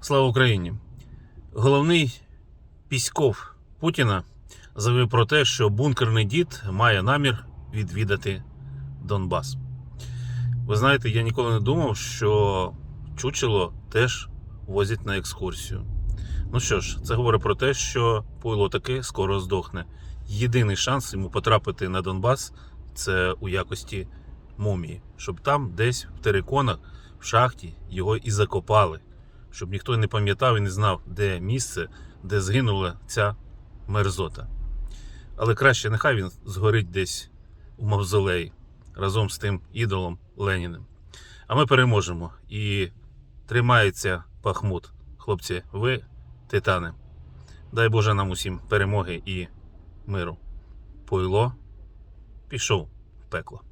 Слава Україні! Головний Піськов Путіна заявив про те, що бункерний дід має намір відвідати Донбас. Ви знаєте, я ніколи не думав, що чучело теж возять на екскурсію. Ну що ж, це говорить про те, що пойло таки скоро здохне. Єдиний шанс йому потрапити на Донбас це у якості мумії, щоб там, десь в териконах, в шахті, його і закопали, щоб ніхто не пам'ятав і не знав, де місце, де згинула ця мерзота. Але краще нехай він згорить десь у мавзолеї разом з тим ідолом Леніним. А ми переможемо і тримається Пахмут. Хлопці, ви титани. Дай Боже нам усім перемоги і миру. Пойло пішов в пекло.